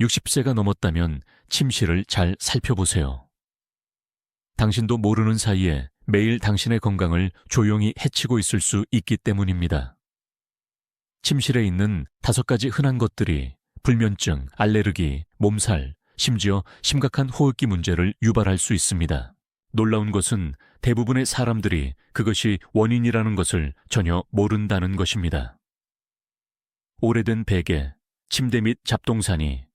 60세가 넘었다면 침실을 잘 살펴보세요. 당신도 모르는 사이에 매일 당신의 건강을 조용히 해치고 있을 수 있기 때문입니다. 침실에 있는 다섯 가지 흔한 것들이 불면증, 알레르기, 몸살, 심지어 심각한 호흡기 문제를 유발할 수 있습니다. 놀라운 것은 대부분의 사람들이 그것이 원인이라는 것을 전혀 모른다는 것입니다. 오래된 베개, 침대 및 잡동사니,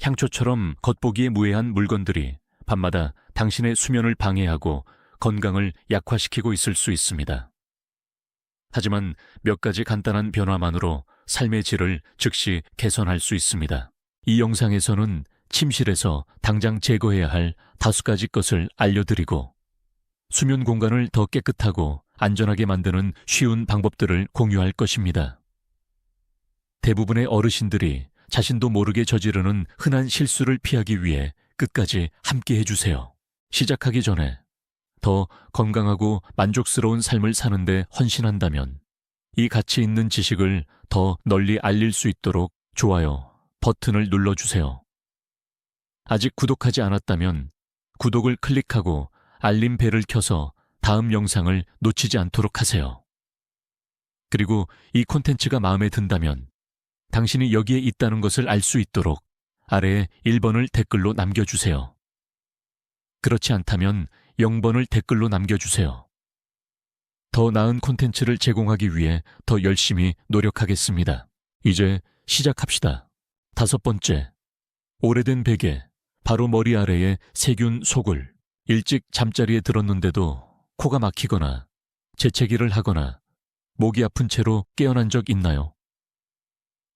향초처럼 겉보기에 무해한 물건들이 밤마다 당신의 수면을 방해하고 건강을 약화시키고 있을 수 있습니다. 하지만 몇 가지 간단한 변화만으로 삶의 질을 즉시 개선할 수 있습니다. 이 영상에서는 침실에서 당장 제거해야 할 다섯 가지 것을 알려드리고 수면 공간을 더 깨끗하고 안전하게 만드는 쉬운 방법들을 공유할 것입니다. 대부분의 어르신들이 자신도 모르게 저지르는 흔한 실수를 피하기 위해 끝까지 함께 해주세요. 시작하기 전에 더 건강하고 만족스러운 삶을 사는데 헌신한다면 이 가치 있는 지식을 더 널리 알릴 수 있도록 좋아요 버튼을 눌러주세요. 아직 구독하지 않았다면 구독을 클릭하고 알림 벨을 켜서 다음 영상을 놓치지 않도록 하세요. 그리고 이 콘텐츠가 마음에 든다면 당신이 여기에 있다는 것을 알 수 있도록 아래에 1번을 댓글로 남겨주세요. 그렇지 않다면 0번을 댓글로 남겨주세요. 더 나은 콘텐츠를 제공하기 위해 더 열심히 노력하겠습니다. 이제 시작합시다. 다섯 번째. 오래된 베개, 바로 머리 아래에 세균 속을 일찍 잠자리에 들었는데도 코가 막히거나 재채기를 하거나 목이 아픈 채로 깨어난 적 있나요?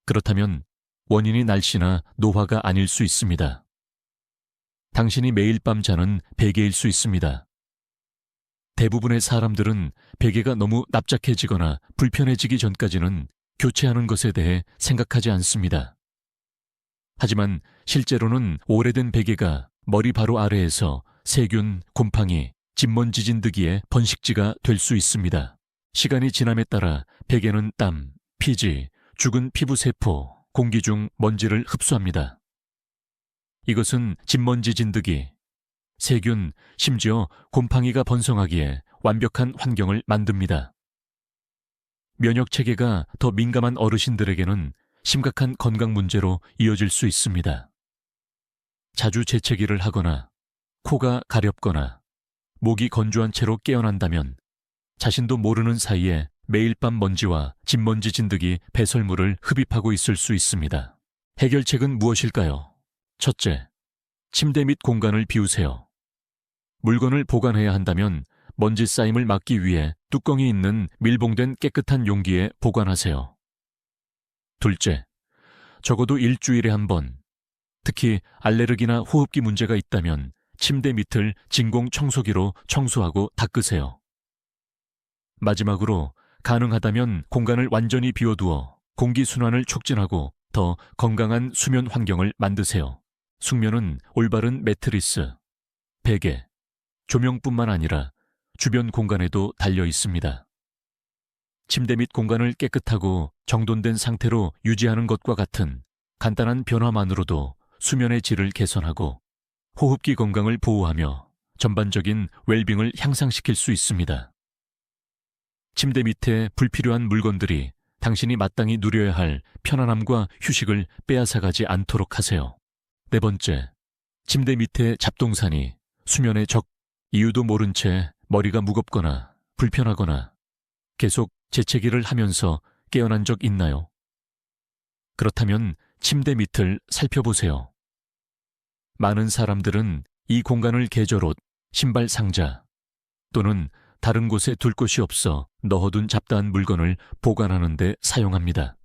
그렇다면 원인이 날씨나 노화가 아닐 수 있습니다. 당신이 매일 밤 자는 베개일 수 있습니다. 대부분의 사람들은 베개가 너무 납작해지거나 불편해지기 전까지는 교체하는 것에 대해 생각하지 않습니다. 하지만 실제로는 오래된 베개가 머리 바로 아래에서 세균, 곰팡이, 진먼지 진드기의 번식지가 될 수 있습니다. 시간이 지남에 따라 베개는 땀, 피지, 죽은 피부 세포, 공기 중 먼지를 흡수합니다. 이것은 진먼지 진드기, 세균, 심지어 곰팡이가 번성하기에 완벽한 환경을 만듭니다. 면역 체계가 더 민감한 어르신들에게는 심각한 건강 문제로 이어질 수 있습니다. 자주 재채기를 하거나 코가 가렵거나 목이 건조한 채로 깨어난다면 자신도 모르는 사이에 매일 밤 먼지와 진먼지 진드기 배설물을 흡입하고 있을 수 있습니다. 해결책은 무엇일까요? 첫째, 침대 및 공간을 비우세요. 물건을 보관해야 한다면 먼지 쌓임을 막기 위해 뚜껑이 있는 밀봉된 깨끗한 용기에 보관하세요. 둘째, 적어도 일주일에 한 번, 특히 알레르기나 호흡기 문제가 있다면 침대 밑을 진공 청소기로 청소하고 닦으세요. 마지막으로 가능하다면 공간을 완전히 비워두어 공기순환을 촉진하고 더 건강한 수면 환경을 만드세요. 숙면은 올바른 매트리스, 베개, 조명뿐만 아니라 주변 공간에도 달려 있습니다. 침대 및 공간을 깨끗하고 정돈된 상태로 유지하는 것과 같은 간단한 변화만으로도 수면의 질을 개선하고 호흡기 건강을 보호하며 전반적인 웰빙을 향상시킬 수 있습니다. 침대 밑에 불필요한 물건들이 당신이 마땅히 누려야 할 편안함과 휴식을 빼앗아가지 않도록 하세요. 네 번째, 침대 밑에 잡동사니 수면의 적 이유도 모른 채 머리가 무겁거나 불편하거나 계속 재채기를 하면서 깨어난 적 있나요? 그렇다면 침대 밑을 살펴보세요. 많은 사람들은 이 공간을 계절옷, 신발 상자 또는 다른 곳에 둘 곳이 없어 넣어둔 잡다한 물건을 보관하는 데 사용합니다.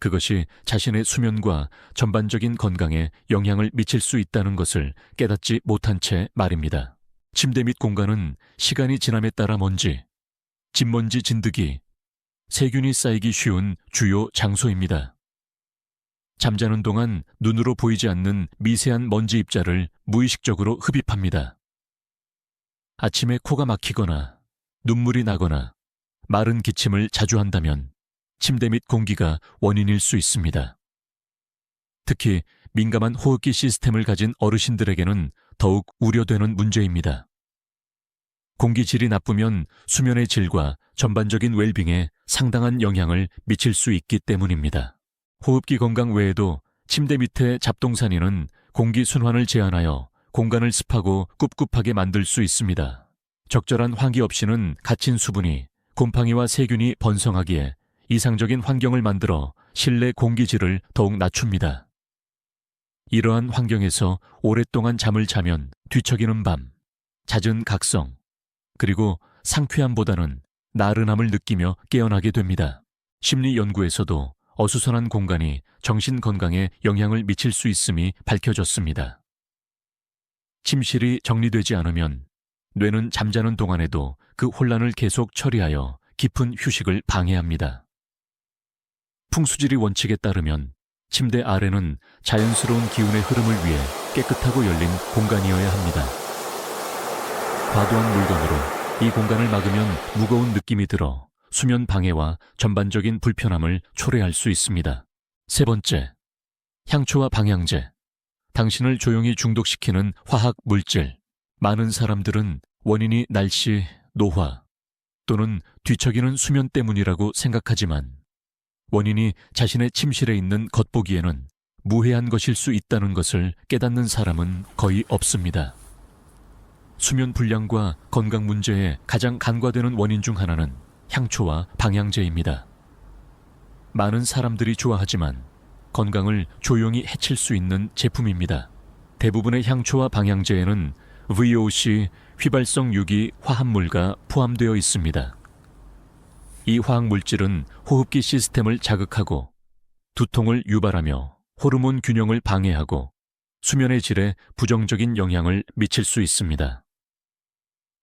그것이 자신의 수면과 전반적인 건강에 영향을 미칠 수 있다는 것을 깨닫지 못한 채 말입니다. 침대 및 공간은 시간이 지남에 따라 먼지, 진먼지 진드기, 세균이 쌓이기 쉬운 주요 장소입니다. 잠자는 동안 눈으로 보이지 않는 미세한 먼지 입자를 무의식적으로 흡입합니다. 아침에 코가 막히거나 눈물이 나거나 마른 기침을 자주 한다면 침대 및 공기가 원인일 수 있습니다. 특히 민감한 호흡기 시스템을 가진 어르신들에게는 더욱 우려되는 문제입니다. 공기 질이 나쁘면 수면의 질과 전반적인 웰빙에 상당한 영향을 미칠 수 있기 때문입니다. 호흡기 건강 외에도 침대 밑에 잡동사니는 공기 순환을 제한하여 공간을 습하고 꿉꿉하게 만들 수 있습니다. 적절한 환기 없이는 갇힌 수분이 곰팡이와 세균이 번성하기에 이상적인 환경을 만들어 실내 공기질을 더욱 낮춥니다. 이러한 환경에서 오랫동안 잠을 자면 뒤척이는 밤, 잦은 각성, 그리고 상쾌함보다는 나른함을 느끼며 깨어나게 됩니다. 심리 연구에서도 어수선한 공간이 정신 건강에 영향을 미칠 수 있음이 밝혀졌습니다. 침실이 정리되지 않으면 뇌는 잠자는 동안에도 그 혼란을 계속 처리하여 깊은 휴식을 방해합니다. 풍수지리 원칙에 따르면 침대 아래는 자연스러운 기운의 흐름을 위해 깨끗하고 열린 공간이어야 합니다. 과도한 물건으로 이 공간을 막으면 무거운 느낌이 들어 수면 방해와 전반적인 불편함을 초래할 수 있습니다. 세 번째, 향초와 방향제. 당신을 조용히 중독시키는 화학 물질. 많은 사람들은 원인이 날씨, 노화 또는 뒤척이는 수면 때문이라고 생각하지만 원인이 자신의 침실에 있는 겉보기에는 무해한 것일 수 있다는 것을 깨닫는 사람은 거의 없습니다. 수면 불량과 건강 문제에 가장 간과되는 원인 중 하나는 향초와 방향제입니다. 많은 사람들이 좋아하지만 건강을 조용히 해칠 수 있는 제품입니다. 대부분의 향초와 방향제에는 VOC 휘발성 유기 화합물가 포함되어 있습니다. 이 화학 물질은 호흡기 시스템을 자극하고 두통을 유발하며 호르몬 균형을 방해하고 수면의 질에 부정적인 영향을 미칠 수 있습니다.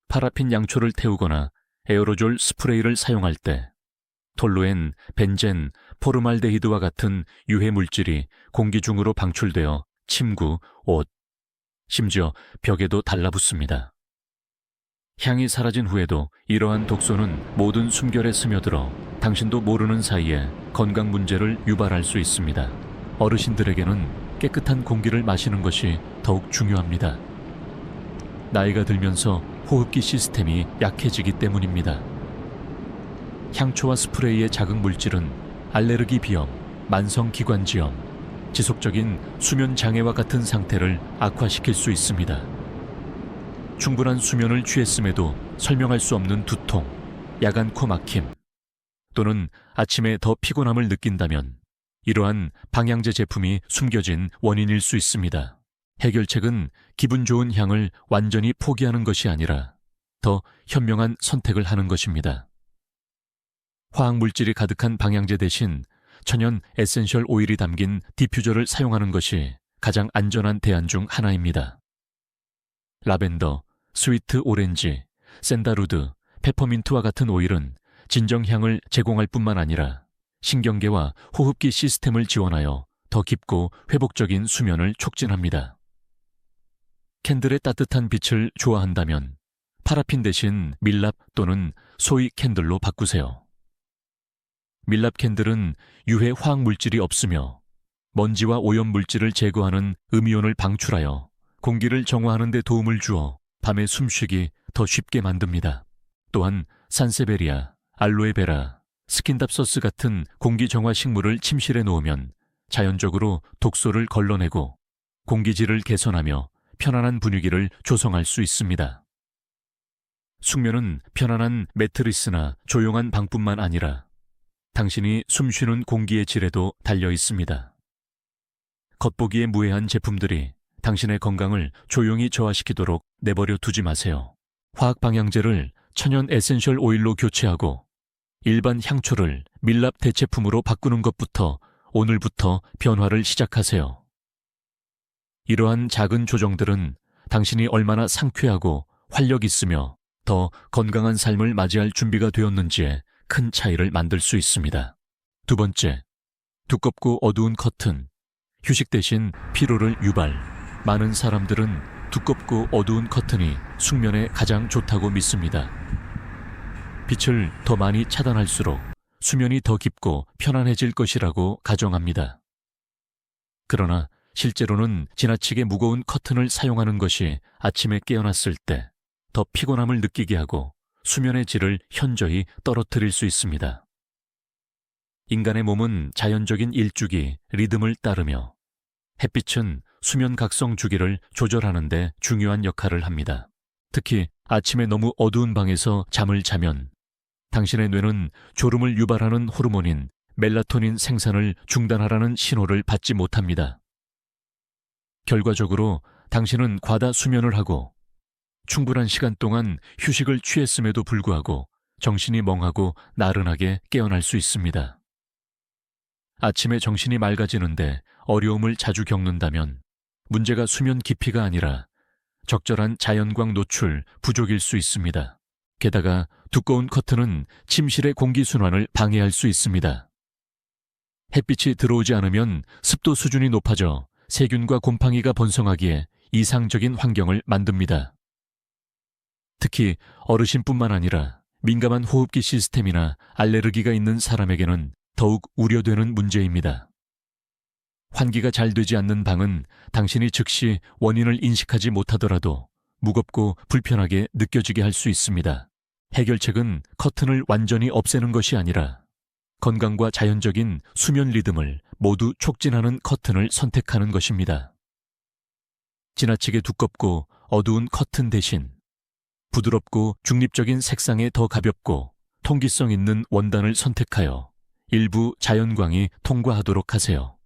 파라핀 양초를 태우거나 에어로졸 스프레이를 사용할 때 톨루엔, 벤젠, 포르말데히드와 같은 유해 물질이 공기 중으로 방출되어 침구, 옷, 심지어 벽에도 달라붙습니다. 향이 사라진 후에도 이러한 독소는 모든 숨결에 스며들어 당신도 모르는 사이에 건강 문제를 유발할 수 있습니다. 어르신들에게는 깨끗한 공기를 마시는 것이 더욱 중요합니다. 나이가 들면서 호흡기 시스템이 약해지기 때문입니다. 향초와 스프레이의 자극 물질은 알레르기 비염, 만성 기관지염, 지속적인 수면 장애와 같은 상태를 악화시킬 수 있습니다. 충분한 수면을 취했음에도 설명할 수 없는 두통, 야간 코 막힘, 또는 아침에 더 피곤함을 느낀다면 이러한 방향제 제품이 숨겨진 원인일 수 있습니다. 해결책은 기분 좋은 향을 완전히 포기하는 것이 아니라 더 현명한 선택을 하는 것입니다. 화학 물질이 가득한 방향제 대신 천연 에센셜 오일이 담긴 디퓨저를 사용하는 것이 가장 안전한 대안 중 하나입니다. 라벤더, 스위트 오렌지, 샌다루드, 페퍼민트와 같은 오일은 진정향을 제공할 뿐만 아니라 신경계와 호흡기 시스템을 지원하여 더 깊고 회복적인 수면을 촉진합니다. 캔들의 따뜻한 빛을 좋아한다면 파라핀 대신 밀랍 또는 소이 캔들로 바꾸세요. 밀랍 캔들은 유해 화학 물질이 없으며 먼지와 오염 물질을 제거하는 음이온을 방출하여 공기를 정화하는 데 도움을 주어 밤에 숨쉬기 더 쉽게 만듭니다. 또한 산세베리아, 알로에베라, 스킨답소스 같은 공기 정화 식물을 침실에 놓으면 자연적으로 독소를 걸러내고 공기질을 개선하며 편안한 분위기를 조성할 수 있습니다. 숙면은 편안한 매트리스나 조용한 방뿐만 아니라 당신이 숨쉬는 공기의 질에도 달려 있습니다. 겉보기에 무해한 제품들이 당신의 건강을 조용히 저하시키도록 내버려 두지 마세요. 화학 방향제를 천연 에센셜 오일로 교체하고 일반 향초를 밀랍 대체품으로 바꾸는 것부터 오늘부터 변화를 시작하세요. 이러한 작은 조정들은 당신이 얼마나 상쾌하고 활력 있으며 더 건강한 삶을 맞이할 준비가 되었는지에 큰 차이를 만들 수 있습니다. 두 번째, 두껍고 어두운 커튼. 휴식 대신 피로를 유발. 많은 사람들은 두껍고 어두운 커튼이 숙면에 가장 좋다고 믿습니다. 빛을 더 많이 차단할수록 수면이 더 깊고 편안해질 것이라고 가정합니다. 그러나 실제로는 지나치게 무거운 커튼을 사용하는 것이 아침에 깨어났을 때 더 피곤함을 느끼게 하고 수면의 질을 현저히 떨어뜨릴 수 있습니다. 인간의 몸은 자연적인 일주기, 리듬을 따르며 햇빛은 수면 각성 주기를 조절하는데 중요한 역할을 합니다. 특히 아침에 너무 어두운 방에서 잠을 자면 당신의 뇌는 졸음을 유발하는 호르몬인 멜라토닌 생산을 중단하라는 신호를 받지 못합니다. 결과적으로 당신은 과다 수면을 하고 충분한 시간 동안 휴식을 취했음에도 불구하고 정신이 멍하고 나른하게 깨어날 수 있습니다. 아침에 정신이 맑아지는데 어려움을 자주 겪는다면 문제가 수면 깊이가 아니라 적절한 자연광 노출 부족일 수 있습니다. 게다가 두꺼운 커튼은 침실의 공기순환을 방해할 수 있습니다. 햇빛이 들어오지 않으면 습도 수준이 높아져 세균과 곰팡이가 번성하기에 이상적인 환경을 만듭니다. 특히 어르신뿐만 아니라 민감한 호흡기 시스템이나 알레르기가 있는 사람에게는 더욱 우려되는 문제입니다. 환기가 잘 되지 않는 방은 당신이 즉시 원인을 인식하지 못하더라도 무겁고 불편하게 느껴지게 할 수 있습니다. 해결책은 커튼을 완전히 없애는 것이 아니라 건강과 자연적인 수면 리듬을 모두 촉진하는 커튼을 선택하는 것입니다. 지나치게 두껍고 어두운 커튼 대신 부드럽고 중립적인 색상의 더 가볍고 통기성 있는 원단을 선택하여 일부 자연광이 통과하도록 하세요.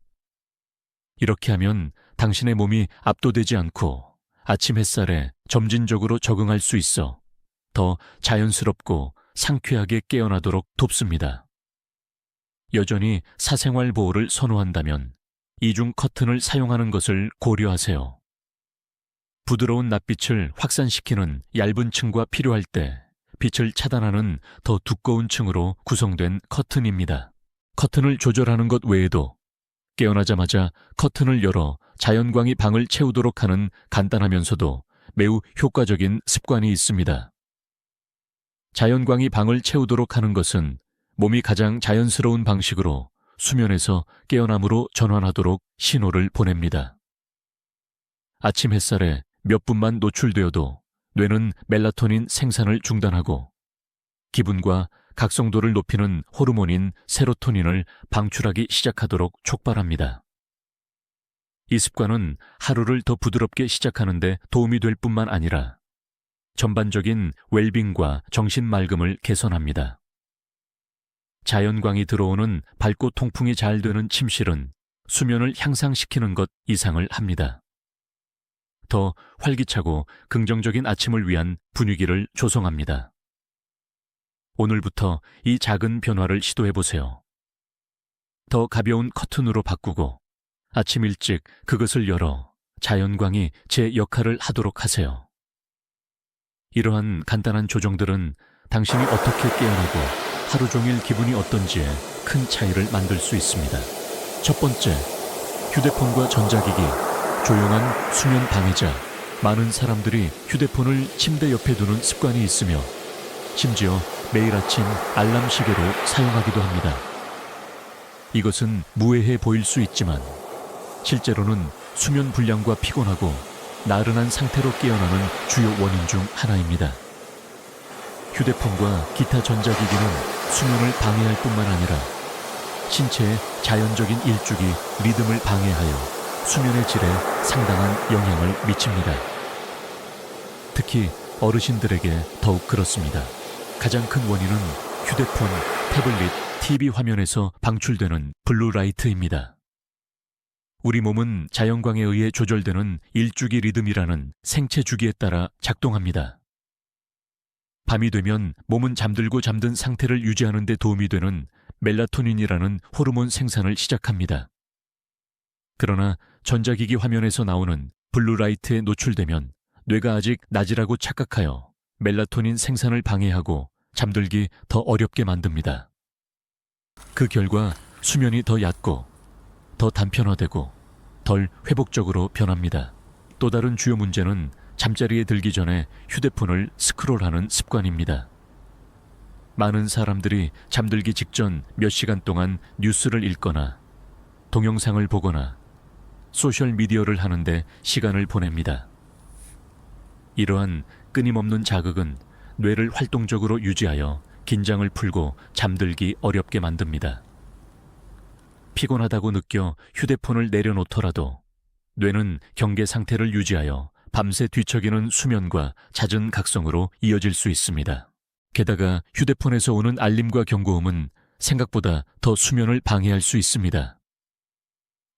이렇게 하면 당신의 몸이 압도되지 않고 아침 햇살에 점진적으로 적응할 수 있어 더 자연스럽고 상쾌하게 깨어나도록 돕습니다. 여전히 사생활 보호를 선호한다면 이중 커튼을 사용하는 것을 고려하세요. 부드러운 낯빛을 확산시키는 얇은 층과 필요할 때 빛을 차단하는 더 두꺼운 층으로 구성된 커튼입니다. 커튼을 조절하는 것 외에도 깨어나자마자 커튼을 열어 자연광이 방을 채우도록 하는 간단하면서도 매우 효과적인 습관이 있습니다. 자연광이 방을 채우도록 하는 것은 몸이 가장 자연스러운 방식으로 수면에서 깨어남으로 전환하도록 신호를 보냅니다. 아침 햇살에 몇 분만 노출되어도 뇌는 멜라토닌 생산을 중단하고 기분과 각성도를 높이는 호르몬인 세로토닌을 방출하기 시작하도록 촉발합니다. 이 습관은 하루를 더 부드럽게 시작하는데 도움이 될 뿐만 아니라 전반적인 웰빙과 정신 맑음을 개선합니다. 자연광이 들어오는 밝고 통풍이 잘 되는 침실은 수면을 향상시키는 것 이상을 합니다. 더 활기차고 긍정적인 아침을 위한 분위기를 조성합니다. 오늘부터 이 작은 변화를 시도해 보세요. 더 가벼운 커튼으로 바꾸고 아침 일찍 그것을 열어 자연광이 제 역할을 하도록 하세요. 이러한 간단한 조정들은 당신이 어떻게 깨어나고 하루 종일 기분이 어떤지에 큰 차이를 만들 수 있습니다. 첫 번째, 휴대폰과 전자기기, 조용한 수면 방해자. 많은 사람들이 휴대폰을 침대 옆에 두는 습관이 있으며 심지어 매일 아침 알람 시계로 사용하기도 합니다. 이것은 무해해 보일 수 있지만 실제로는 수면 불량과 피곤하고 나른한 상태로 깨어나는 주요 원인 중 하나입니다. 휴대폰과 기타 전자기기는 수면을 방해할 뿐만 아니라 신체의 자연적인 일주기 리듬을 방해하여 수면의 질에 상당한 영향을 미칩니다. 특히 어르신들에게 더욱 그렇습니다. 가장 큰 원인은 휴대폰, 태블릿, TV 화면에서 방출되는 블루라이트입니다. 우리 몸은 자연광에 의해 조절되는 일주기 리듬이라는 생체 주기에 따라 작동합니다. 밤이 되면 몸은 잠들고 잠든 상태를 유지하는 데 도움이 되는 멜라토닌이라는 호르몬 생산을 시작합니다. 그러나 전자기기 화면에서 나오는 블루라이트에 노출되면 뇌가 아직 낮이라고 착각하여 멜라토닌 생산을 방해하고 잠들기 더 어렵게 만듭니다. 그 결과 수면이 더 얕고 더 단편화되고 덜 회복적으로 변합니다. 또 다른 주요 문제는 잠자리에 들기 전에 휴대폰을 스크롤하는 습관입니다. 많은 사람들이 잠들기 직전 몇 시간 동안 뉴스를 읽거나 동영상을 보거나 소셜 미디어를 하는데 시간을 보냅니다. 이러한 끊임없는 자극은 뇌를 활동적으로 유지하여 긴장을 풀고 잠들기 어렵게 만듭니다. 피곤하다고 느껴 휴대폰을 내려놓더라도 뇌는 경계 상태를 유지하여 밤새 뒤척이는 수면과 잦은 각성으로 이어질 수 있습니다. 게다가 휴대폰에서 오는 알림과 경고음은 생각보다 더 수면을 방해할 수 있습니다.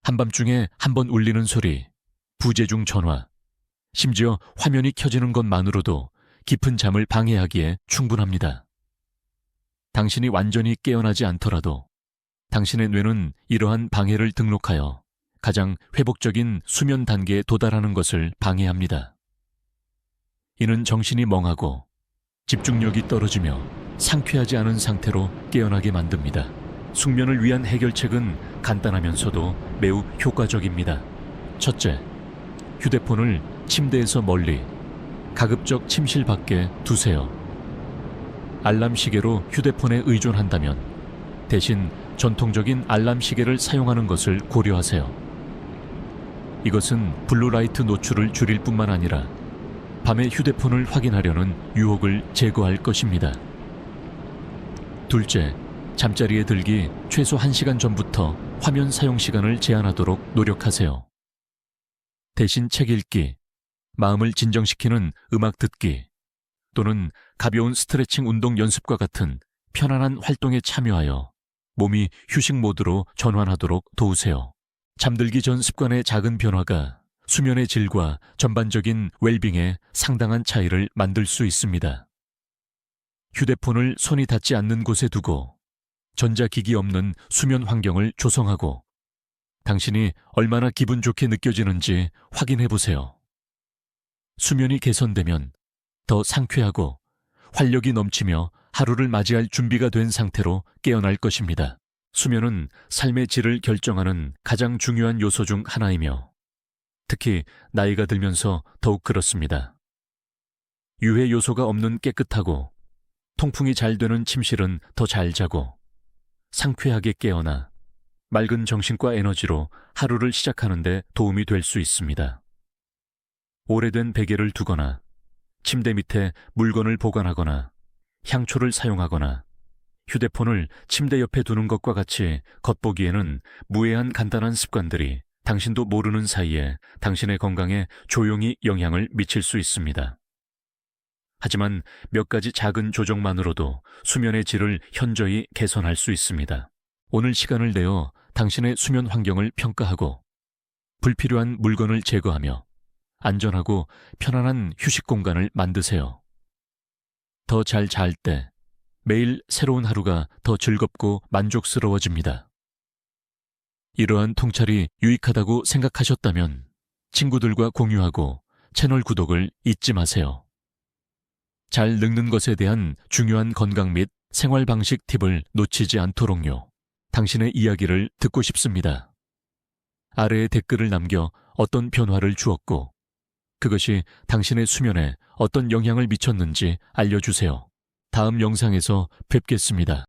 한밤중에 한 번 울리는 소리, 부재중 전화, 심지어 화면이 켜지는 것만으로도 깊은 잠을 방해하기에 충분합니다. 당신이 완전히 깨어나지 않더라도 당신의 뇌는 이러한 방해를 등록하여 가장 회복적인 수면 단계에 도달하는 것을 방해합니다. 이는 정신이 멍하고 집중력이 떨어지며 상쾌하지 않은 상태로 깨어나게 만듭니다. 숙면을 위한 해결책은 간단하면서도 매우 효과적입니다. 첫째, 휴대폰을 침대에서 멀리 가급적 침실 밖에 두세요. 알람 시계로 휴대폰에 의존한다면 대신 전통적인 알람 시계를 사용하는 것을 고려하세요. 이것은 블루라이트 노출을 줄일 뿐만 아니라 밤에 휴대폰을 확인하려는 유혹을 제거할 것입니다. 둘째, 잠자리에 들기 최소 1시간 전부터 화면 사용 시간을 제한하도록 노력하세요. 대신 책 읽기, 마음을 진정시키는 음악 듣기, 또는 가벼운 스트레칭 운동 연습과 같은 편안한 활동에 참여하여 몸이 휴식 모드로 전환하도록 도우세요. 잠들기 전 습관의 작은 변화가 수면의 질과 전반적인 웰빙에 상당한 차이를 만들 수 있습니다. 휴대폰을 손이 닿지 않는 곳에 두고 전자기기 없는 수면 환경을 조성하고 당신이 얼마나 기분 좋게 느껴지는지 확인해 보세요. 수면이 개선되면 더 상쾌하고 활력이 넘치며 하루를 맞이할 준비가 된 상태로 깨어날 것입니다. 수면은 삶의 질을 결정하는 가장 중요한 요소 중 하나이며 특히 나이가 들면서 더욱 그렇습니다. 유해 요소가 없는 깨끗하고 통풍이 잘 되는 침실은 더 잘 자고 상쾌하게 깨어나 맑은 정신과 에너지로 하루를 시작하는데 도움이 될 수 있습니다. 오래된 베개를 두거나 침대 밑에 물건을 보관하거나 향초를 사용하거나 휴대폰을 침대 옆에 두는 것과 같이 겉보기에는 무해한 간단한 습관들이 당신도 모르는 사이에 당신의 건강에 조용히 영향을 미칠 수 있습니다. 하지만 몇 가지 작은 조정만으로도 수면의 질을 현저히 개선할 수 있습니다. 오늘 시간을 내어 당신의 수면 환경을 평가하고 불필요한 물건을 제거하며 안전하고 편안한 휴식 공간을 만드세요. 더 잘 잘 때 매일 새로운 하루가 더 즐겁고 만족스러워집니다. 이러한 통찰이 유익하다고 생각하셨다면 친구들과 공유하고 채널 구독을 잊지 마세요. 잘 늙는 것에 대한 중요한 건강 및 생활 방식 팁을 놓치지 않도록요. 당신의 이야기를 듣고 싶습니다. 아래에 댓글을 남겨 어떤 변화를 주었고 그것이 당신의 수면에 어떤 영향을 미쳤는지 알려주세요. 다음 영상에서 뵙겠습니다.